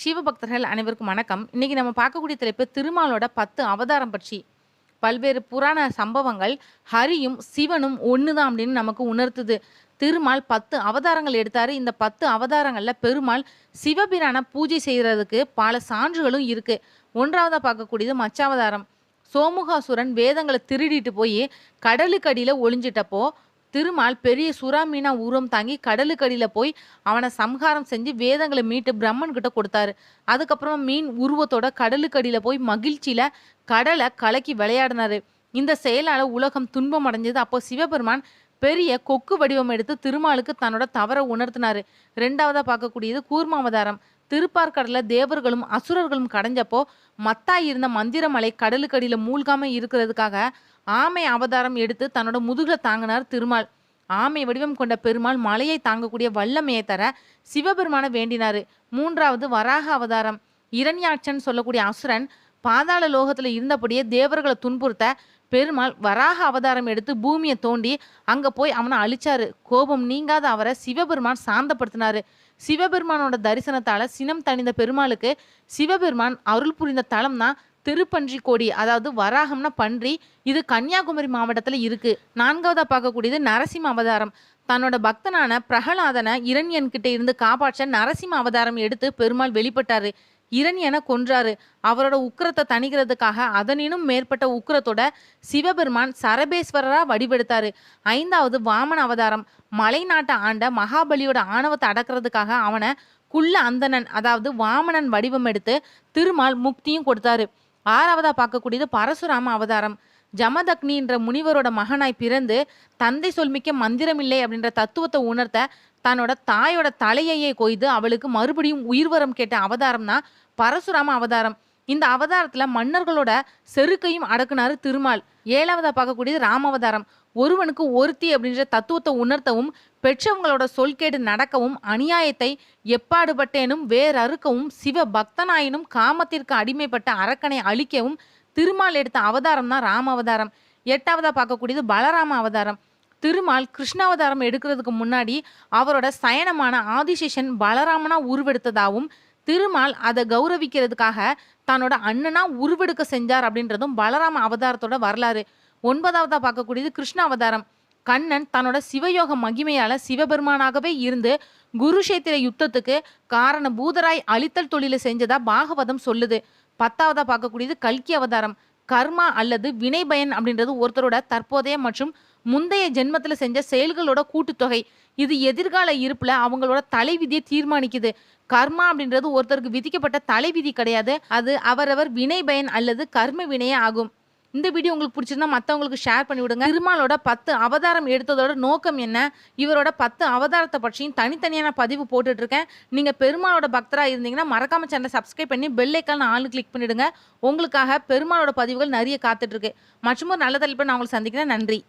சிவபக்தர்கள் அனைவருக்கும் வணக்கம். இன்னைக்கு நம்ம பார்க்கக்கூடிய தலைப்பு திருமாலோட பத்து அவதாரம் பற்றி. பல்வேறு புராண சம்பவங்கள் ஹரியும் சிவனும் ஒண்ணுதான் அப்படின்னு நமக்கு உணர்த்துது. திருமால் பத்து அவதாரங்கள் எடுத்தார். இந்த பத்து அவதாரங்களில் பெருமாள் சிவபிரான பூஜை செய்கிறதுக்கு பல சான்றுகளும் இருக்குது ஒன்றாவதாக பார்க்கக்கூடியது மச்சாவதாரம். சோமுகாசுரன் வேதங்களை திருடிட்டு போய் கடலுக்கடியில் ஒளிஞ்சிட்டப்போ திருமால் பெரிய சுறா மீனா உருவம் தாங்கி கடலுக்கடியில் போய் அவனை சம்ஹாரம் செஞ்சு வேதங்களை மீட்டு பிரம்மன் கிட்ட கொடுத்தாரு. அதுக்கப்புறம் மீன் உருவத்தோட கடலுக்கடியில் போய் மகிழ்ச்சியில கடலை கலக்கி விளையாடினாரு. இந்த செயலால உலகம் துன்பம் அடைஞ்சது. அப்போ சிவபெருமான் பெரிய கொக்கு வடிவம் எடுத்து திருமாலுக்கு தன்னோட தவற உணர்த்தினாரு. ரெண்டாவதா பார்க்கக்கூடியது கூர்மாவதாரம். திருப்பார்கடல தேவர்களும் அசுரர்களும் கடைஞ்சப்போ மத்தாய் இருந்த மந்திரமலை கடலுக்கடியில் மூழ்காம இருக்கிறதுக்காக ஆமை அவதாரம் எடுத்து தன்னோட முதுகில் தாங்கினார் திருமால். ஆமை வடிவம் கொண்ட பெருமாள் மலையை தாங்கக்கூடிய வல்லமையை தர சிவபெருமான வேண்டினாரு. மூன்றாவது வராக அவதாரம். இரண்யாட்சன் சொல்லக்கூடிய அசுரன் பாதாள லோகத்தில் இருந்தபடியே தேவர்களை துன்புறுத்த பெருமாள் வராக அவதாரம் எடுத்து பூமியை தோண்டி அங்க போய் அவனை அழிச்சாரு. கோபம் நீங்காத அவரை சிவபெருமான் சாந்தப்படுத்தினாரு. சிவபெருமானோட தரிசனத்தால சினம் தணிந்த பெருமாளுக்கு சிவபெருமான் அருள் புரிந்த தலம் தான் திருப்பன்றி கோடி அதாவது வராகம்னா பன்றி. இது கன்னியாகுமரி மாவட்டத்துல இருக்கு. நான்காவதா பார்க்கக்கூடியது நரசிம்ம அவதாரம். தன்னோட பக்தனான பிரகலாதனை இரண்யன் கிட்ட இருந்து காப்பாற்ற நரசிம்ம அவதாரம் எடுத்து பெருமாள் வெளிப்பட்டாரு. இரண்யனை கொன்றாரு. அவரோட உக்கிரத்தை தணிக்கிறதுக்காக அதனினும் மேற்பட்ட உக்கிரத்தோட சிவபெருமான் சரபேஸ்வரரா வடிவெடுத்தாரு. ஐந்தாவது வாமன அவதாரம். மலை நாட்டை ஆண்ட மகாபலியோட ஆணவத்தை அடக்கிறதுக்காக அவனை குள்ள அந்தணன் அதாவது வாமனன் வடிவம் எடுத்து திருமால் முக்தியும் கொடுத்தாரு. ஆறாவதா பார்க்கக்கூடியது பரசுராம அவதாரம். ஜமதக்னின்ற முனிவரோட மகனாய் பிறந்து தந்தை சொல்மிக்க மந்திரமில்லை அப்படின்ற தத்துவத்தை உணர்த்த தன்னோட தாயோட தலையையே கொய்து அவளுக்கு மறுபடியும் உயிர்வரம் கேட்ட அவதாரம் தான் பரசுராம அவதாரம். இந்த அவதாரத்தில் மன்னர்களோட செருக்கையும் அடக்குனாரு திருமால். ஏழாவதா பார்க்கக்கூடியது ராமவதாரம் ஒருவனுக்கு ஒருத்தி அப்படின்ற தத்துவத்தை உணர்த்தவும் பெற்றவங்களோட சொல் கேட்டு நடக்கவும் அநியாயத்தை எப்பாடுபட்டேனும் வேறறுக்கவும் சிவ பக்தனாயினும் காமத்திற்கு அடிமைப்பட்ட அரக்கனை அழிக்கவும் திருமால் எடுத்த அவதாரம் தான் ராம அவதாரம். எட்டாவதா பார்க்கக்கூடியது பலராம அவதாரம். திருமால் கிருஷ்ணாவதாரம் எடுக்கிறதுக்கு முன்னாடி அவரோட சயனமான ஆதிசேஷன் பலராமனா உருவெடுத்ததாகவும் திருமால் அதை கௌரவிக்கிறதுக்காக தன்னோட அண்ணனா உருவெடுக்க செஞ்சார் அப்படின்றதும் பலராம அவதாரத்தோட வரலாறு. ஒன்பதாவதா பார்க்கக்கூடியது கிருஷ்ண அவதாரம். கண்ணன் தன்னோட சிவயோக மகிமையால சிவபெருமானாகவே இருந்து குருஷேத்திர யுத்தத்துக்கு காரண பூதராய் அழித்தல் தொழிலை செஞ்சதா பாகவதம் சொல்லுது. பத்தாவதா பார்க்கக்கூடியது கல்கி அவதாரம். கர்மா அல்லது வினை பயன் அப்படின்றது ஒருத்தரோட தற்போதைய மற்றும் முந்தைய ஜென்மத்தில் செஞ்ச செயல்களோட கூட்டுத்தொகை. இது எதிர்கால இருப்புல அவங்களோட தலைவிதியை தீர்மானிக்குது. கர்மா அப்படின்றது ஒருத்தருக்கு விதிக்கப்பட்ட தலைவிதி கிடையாது. அது அவரவர் வினை பயன் அல்லது கர்ம வினையே ஆகும். இந்த வீடியோ உங்களுக்கு பிடிச்சிருந்தா மற்றவங்களுக்கு ஷேர் பண்ணி விடுங்க திருமாலோட பத்து அவதாரம் எடுத்ததோட நோக்கம் என்ன? இவரோட பத்து அவதாரத்தை பற்றியும் தனித்தனியான பதிவு போட்டுட்டு இருக்கேன் நீங்க பெருமாளோட பக்தராக இருந்தீங்கன்னா மறக்காம சேனலை சப்ஸ்கிரைப் பண்ணி பெல் ஐக்கான் ஆளு கிளிக் பண்ணிடுங்க. உங்களுக்காக பெருமாளோட பதிவுகள் நிறைய காத்துட்டு இருக்கு மற்றும் ஒரு நல்ல தலைப்பை நான் உங்களை சந்திக்கிறேன். நன்றி.